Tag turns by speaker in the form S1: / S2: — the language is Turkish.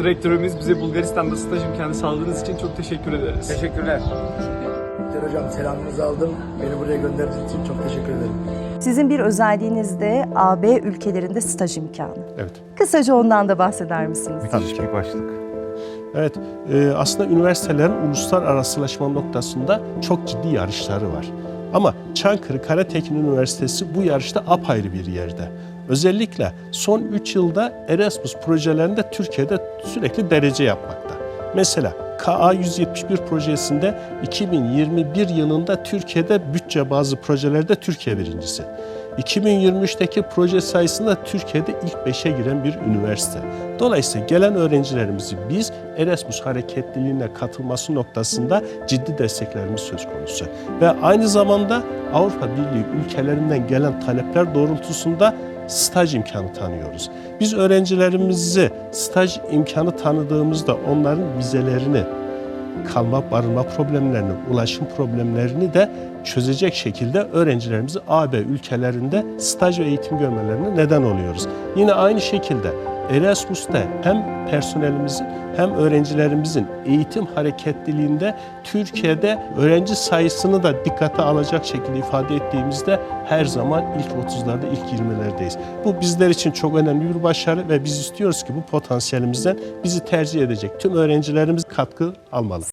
S1: Sayın Rektörümüz bize Bulgaristan'da staj imkanı sağladığınız için çok teşekkür ederiz.
S2: Teşekkürler.
S3: Doktor hocam selamınızı aldım. Beni buraya gönderdiğiniz için çok teşekkür ederim.
S4: Sizin bir özelliğiniz de AB ülkelerinde staj imkanı.
S5: Evet.
S4: Kısaca ondan da bahseder misiniz?
S5: Müthiş bir başlık. Evet, e, aslında üniversitelerin uluslararasılaşma noktasında çok ciddi yarışları var. Ama Çankırı Karatekin Üniversitesi bu yarışta apayrı bir yerde. Özellikle son 3 yılda Erasmus projelerinde Türkiye'de sürekli derece yapmakta. Mesela KA 171 projesinde 2021 yılında Türkiye'de bütçe bazı projelerde Türkiye birincisi. 2023'teki proje sayısında Türkiye'de ilk 5'e giren bir üniversite. Dolayısıyla gelen öğrencilerimizi biz Erasmus hareketliliğine katılması noktasında ciddi desteklerimiz söz konusu. Ve aynı zamanda Avrupa Birliği ülkelerinden gelen talepler doğrultusunda staj imkanı tanıyoruz. Biz öğrencilerimizi staj imkanı tanıdığımızda onların vizelerini, kalma, barınma problemlerini, ulaşım problemlerini de çözecek şekilde öğrencilerimizi AB ülkelerinde staj ve eğitim görmelerine neden oluyoruz. Yine aynı şekilde Erasmus'ta hem personelimizin hem öğrencilerimizin eğitim hareketliliğinde Türkiye'de öğrenci sayısını da dikkate alacak şekilde ifade ettiğimizde her zaman ilk 30'larda, ilk 20'lerdeyiz. Bu bizler için çok önemli bir başarı ve biz istiyoruz ki bu potansiyelimizden bizi tercih edecek tüm öğrencilerimiz katkı almalı.